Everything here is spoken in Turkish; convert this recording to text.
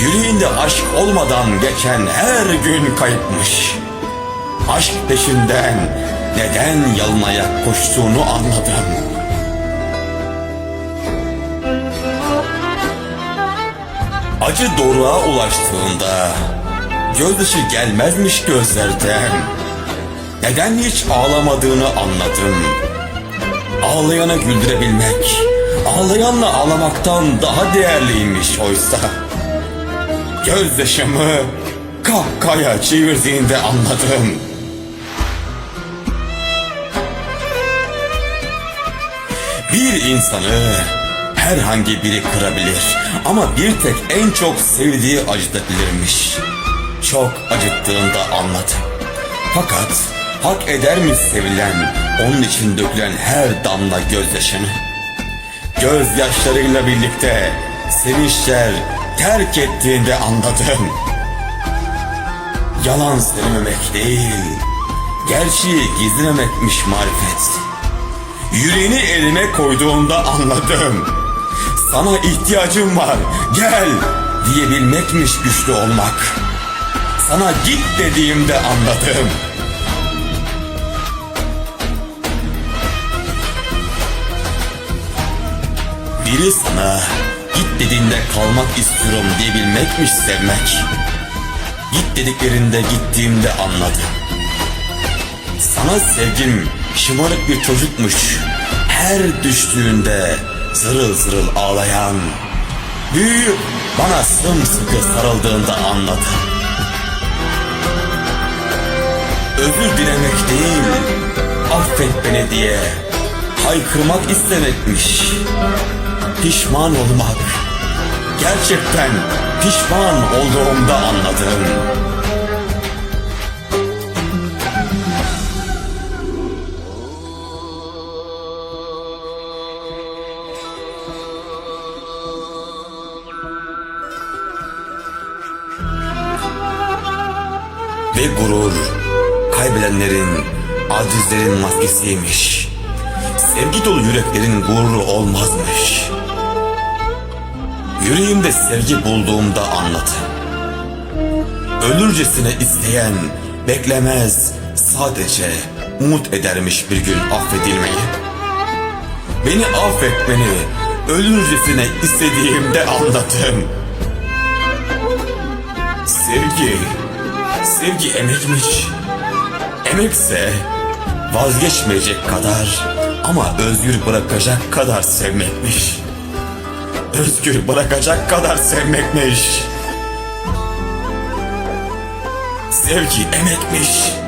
Yüreğinde aşk olmadan geçen her gün kayıpmış. Aşk peşinden neden yalın koştuğunu anladım. Acı doruğa ulaştığında gözyaşı gelmezmiş gözlerden. Neden hiç ağlamadığını anladım. Ağlayanı güldürebilmek, ağlayanla ağlamaktan daha değerliymiş oysa. Gözyaşımı kahkaya çevirdiğinde anladım. Bir insanı herhangi biri kırabilir ama bir tek en çok sevdiği acıtabilirmiş. Çok acıttığında anladım. Fakat hak eder mi sevilen onun için dökülen her damla gözyaşını? Gözyaşlarıyla birlikte sevinçler terk ettiğinde anladım. Yalan söylememek değil, gerçeği gizlememekmiş marifet. Yüreğini elime koyduğumda anladım. Sana ihtiyacım var, gel diyebilmekmiş güçlü olmak. Sana git dediğimde anladım. Biri sana git dediğinde kalmak istiyorum diyebilmekmiş sevmek. Git dediklerinde gittiğimde anladım. Sana sevgim şımarık bir çocukmuş. Her düştüğünde zırıl zırıl ağlayan. Büyüyüp bana sımsıkı sarıldığında anladım. Özür dilemek değil, affet beni diye haykırmak istemekmiş. Pişman olmak, gerçekten pişman olduğumda anladım. Ve gurur kaybedenlerin, acizlerin maskesiymiş. Sevgi dolu yüreklerin gururu olmazmış. Yüreğimde sevgi bulduğumda anladım. Ölürcesine isteyen beklemez sadece umut edermiş bir gün affedilmeyi. Beni affetmeni ölürcesine istediğimde anladım. Sevgi, sevgi emekmiş. Emekse vazgeçmeyecek kadar ama özgür bırakacak kadar sevmekmiş. Özgür bırakacak kadar sevmekmiş. Sevgi emekmiş.